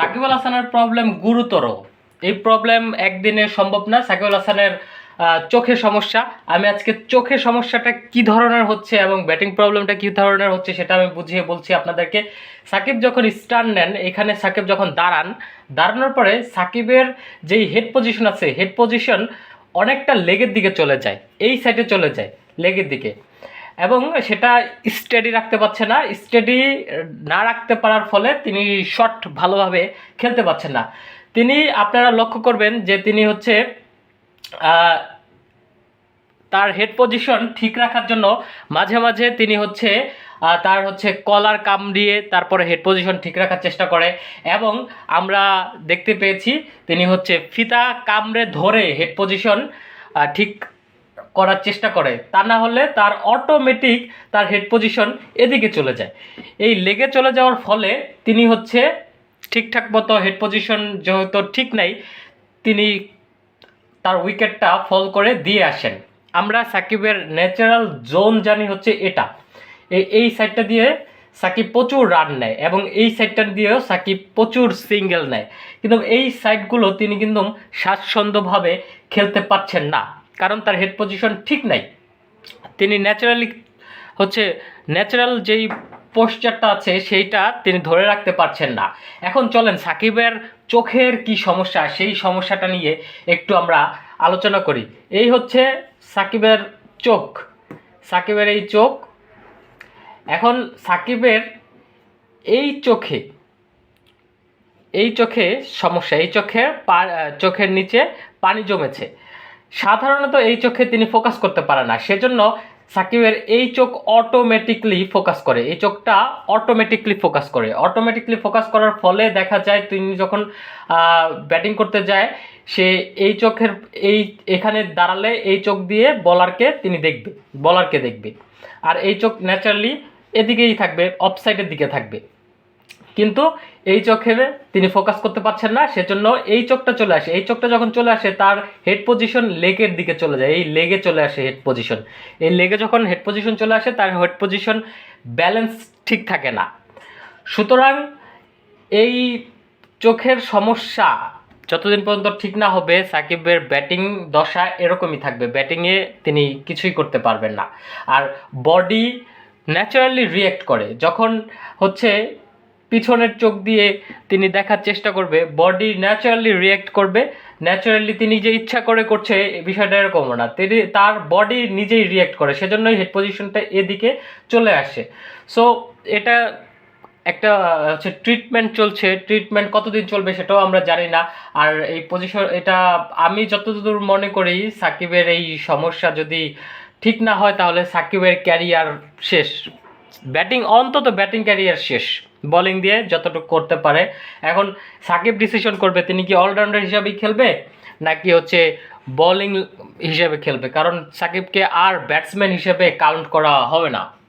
সাকিব আল হাসানের প্রবলেম গুরুতর। এই প্রবলেম একদিনে সম্ভব না, সাকিব আল হাসানের চোখের সমস্যা। আমি আজকে চোখের সমস্যাটা কি ধরনের হচ্ছে এবং ব্যাটিং প্রবলেমটা কি ধরনের হচ্ছে সেটা আমি বুঝিয়ে বলছি আপনাদেরকে। সাকিব যখন স্টার্ন নেন, এখানে সাকিব যখন দাঁড়ান, দাঁড়ানোর পরে সাকিবের যেই হেড পজিশন আছে হেড পজিশন অনেকটা লেগের দিকে চলে যায়, এই সাইডে চলে যায় লেগের দিকে। এবং সেটা স্টেডি রাখতে পারছে না স্টেডি না রাখতে পারার ফলে তিনি শট ভালোভাবে খেলতে পারছেন না। তিনি, আপনারা লক্ষ্য করবেন যে তিনি হচ্ছে তার হেড পজিশন ঠিক রাখার জন্য মাঝে মাঝে তিনি হচ্ছে তার হচ্ছে কলার কামড়িয়ে তারপরে হেড পজিশন ঠিক রাখার চেষ্টা করে এবং আমরা দেখতে পেয়েছি তিনি হচ্ছে ফিতা কামড়ে ধরে হেড পজিশন ঠিক করার চেষ্টা করে, তা না হলে তার অটোমেটিক তার হেড পজিশন এদিকে চলে যায়। এই লেগে চলে যাওয়ার ফলে তিনি হচ্ছে ঠিকঠাক মতো হেড পজিশন যেহেতু ঠিক নাই, তিনি তার উইকেটটা ফল করে দিয়ে আসেন। আমরা সাকিবের ন্যাচারাল জোন জানি হচ্ছে এটা। এই সাইডটা দিয়ে সাকিব প্রচুর রান নেয় এবং এই সাইডটা দিয়েও সাকিব প্রচুর সিঙ্গেল নেয়। কিন্তু এই সাইডগুলো তিনি কিন্তু স্বাচ্ছন্দ্যভাবে খেলতে পারছেন না। কারণ তার হেড পজিশন ঠিক নাই। তিনি ন্যাচারালি হচ্ছে ন্যাচারাল যেই পোস্টারটা আছে, সেইটা তিনি ধরে রাখতে পারছেন না। এখন চলেন সাকিবের চোখের কি সমস্যা, সেই সমস্যাটা নিয়ে একটু আমরা আলোচনা করি। এই হচ্ছে সাকিবের চোখ। সাকিবের এই চোখ। এখন সাকিবের এই চোখে এই চোখে সমস্যা, এই চোখে চোখের নিচে পানি জমেছে। সাধারণত এই চোখে তিনি ফোকাস করতে পারে না। সেজন্য সাকিবের এই চোখ অটোমেটিকলি ফোকাস করে। এই চোখটা অটোমেটিকলি ফোকাস করে। অটোমেটিকলি ফোকাস করার ফলে দেখা যায় তিনি যখন ব্যাটিং করতে যায়, সে এই চোখের, এই, এখানে দাঁড়ালে এই চোখ দিয়ে বলারকে তিনি দেখবে বলারকে দেখবে। আর এই চোখ ন্যাচারালি এদিকেই থাকবে অফসাইডের দিকে থাকবে। কিন্তু এই চোখে তিনি ফোকাস করতে পারছেন না, সেজন্য এই চোখটা চলে আসে। এই চোখটা যখন চলে আসে, তার হেড পজিশন লেগের দিকে চলে যায়। এই লেগে চলে আসে হেড পজিশন এই লেগে যখন হেড পজিশন চলে আসে, তার হেড পজিশন ব্যালেন্স ঠিক থাকে না। সুতরাং এই চোখের সমস্যা যতদিন পর্যন্ত ঠিক না হবে, সাকিবের ব্যাটিং দশা এরকমই থাকবে। ব্যাটিংয়ে তিনি কিছুই করতে পারবেন না। আর বডি ন্যাচারালি রিয়েক্ট করে। যখন হচ্ছে পিছনের চোখ দিয়ে তিনি দেখার চেষ্টা করবে বডি ন্যাচারালি রিয়েক্ট করবে ন্যাচারালি তিনি যে ইচ্ছা করে করছে, এই বিষয়টা এরকমও না। তিনি তার বডি নিজেই রিয়েক্ট করে, সেজন্যই হেড পজিশনটা এদিকে চলে আসে। সো এটা একটা হচ্ছে ট্রিটমেন্ট চলছে ট্রিটমেন্ট কতদিন চলবে সেটাও আমরা জানি না। আর এই পজিশন এটা আমি যতদূর মনে করি, সাকিবের এই সমস্যা যদি ঠিক না হয়, তাহলে সাকিবের ক্যারিয়ার শেষ। ব্যাটিং অন্তত ব্যাটিং ক্যারিয়ার শেষ। বোলিং দিয়ে যতটুকু করতে পারে। এখন সাকিব ডিসিশন করবে, তিনি কি অলরাউন্ডার হিসাবেই খেলবে? নাকি হচ্ছে বোলিং হিসেবে খেলবে? কারণ সাকিবকে আর ব্যাটসম্যান হিসেবে কাউন্ট করা হবে না।